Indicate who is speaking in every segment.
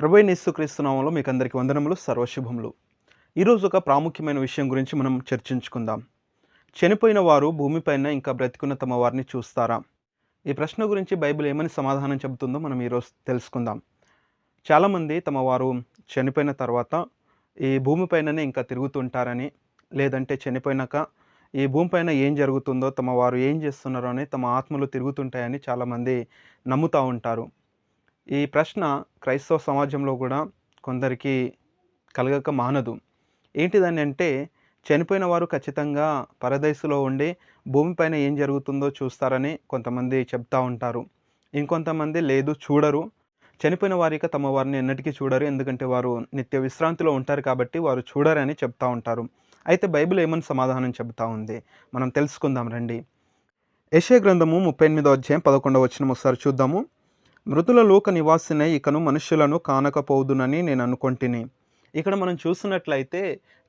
Speaker 1: ప్రభు నిస్సుక్రీస్తునామంలో మీకు అందరికీ వందనములు సర్వశుభములు. ఈరోజు ఒక ప్రాముఖ్యమైన విషయం గురించి మనం చర్చించుకుందాం. చనిపోయిన వారు భూమిపైన ఇంకా బ్రతికున్న తమ వారిని చూస్తారా? ఈ ప్రశ్న గురించి బైబిల్ ఏమని సమాధానం చెబుతుందో మనం ఈరోజు తెలుసుకుందాం. చాలామంది తమ వారు చనిపోయిన తర్వాత ఈ భూమిపైననే ఇంకా తిరుగుతుంటారని లేదంటే చనిపోయినాక ఈ భూమిపైన ఏం జరుగుతుందో తమ వారు ఏం చేస్తున్నారో అని తమ ఆత్మలు తిరుగుతుంటాయని చాలామంది నమ్ముతూ ఉంటారు. ఈ ప్రశ్న క్రైస్తవ సమాజంలో కూడా కొందరికి కలగక మానదు. ఏంటిదని అంటే చనిపోయిన వారు ఖచ్చితంగా పరదేశులో ఉండి భూమిపైన ఏం జరుగుతుందో చూస్తారని కొంతమంది చెప్తా ఉంటారు. ఇంకొంతమంది లేదు చూడరు. చనిపోయిన వారిక తమ వారిని ఎన్నటికీ చూడరు. ఎందుకంటే వారు నిత్య విశ్రాంతిలో ఉంటారు కాబట్టి వారు చూడరని చెప్తా ఉంటారు. అయితే బైబిల్ ఏమని సమాధానం చెబుతా ఉంది? మనం తెలుసుకుందాం రండి. యశే గ్రంథము ముప్పై ఎనిమిదో అధ్యాయం పదకొండవ వచ్చిన ఒకసారి చూద్దాము. మృతుల లోక నివాసినే ఇకను మనుష్యులను కానకపోదునని నేను అనుకొంటిని. ఇక్కడ మనం చూసినట్లయితే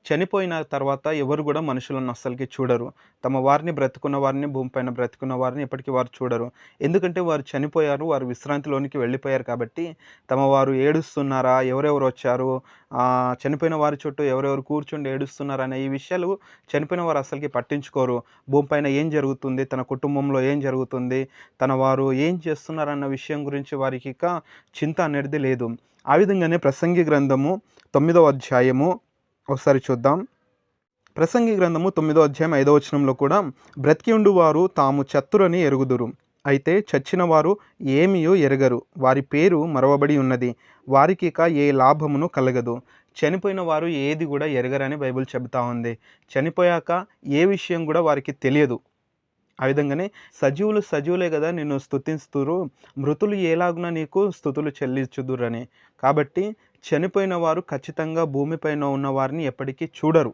Speaker 1: చనిపోయిన తర్వాత ఎవరు కూడా మనుషులను అస్సలకి చూడరు. తమ వారిని బ్రతుకున్న వారిని భూమిపైన బ్రతుకున్న వారిని ఎప్పటికీ వారు చూడరు. ఎందుకంటే వారు చనిపోయారు వారు విశ్రాంతిలోనికి వెళ్ళిపోయారు కాబట్టి తమ వారు ఏడుస్తున్నారా ఎవరెవరు వచ్చారు చనిపోయిన వారి చుట్టూ ఎవరెవరు కూర్చుండి ఏడుస్తున్నారా అనే ఈ విషయాలు చనిపోయిన వారు అసలుకి పట్టించుకోరు. భూమిపైన ఏం జరుగుతుంది తన కుటుంబంలో ఏం జరుగుతుంది తన వారు ఏం చేస్తున్నారన్న విషయం గురించి వారికి ఇక చింత అనేది లేదు. ఆ విధంగానే ప్రసంగి గ్రంథము తొమ్మిదవ అధ్యాయము ఒకసారి చూద్దాం. ప్రసంగి గ్రంథము తొమ్మిదో అధ్యాయం ఐదో వచనంలో కూడా బ్రతికి ఉండు వారు తాము చత్తురని ఎరుగుదురు. అయితే చచ్చిన వారు ఏమియో ఎరగరు. వారి పేరు మరవబడి ఉన్నది. వారికి ఇక ఏ లాభమును కలగదు. చనిపోయిన వారు ఏది కూడా ఎరగరని బైబిల్ చెబుతా ఉంది. చనిపోయాక ఏ విషయం కూడా వారికి తెలియదు. ఆ విధంగానే సజీవులు సజీవులే కదా నిన్ను స్థుతిస్తురు మృతులు ఎలాగున నీకు స్థుతులు చెల్లించుదురని. కాబట్టి చనిపోయిన వారు ఖచ్చితంగా భూమిపైన ఉన్న వారిని ఎప్పటికీ చూడరు.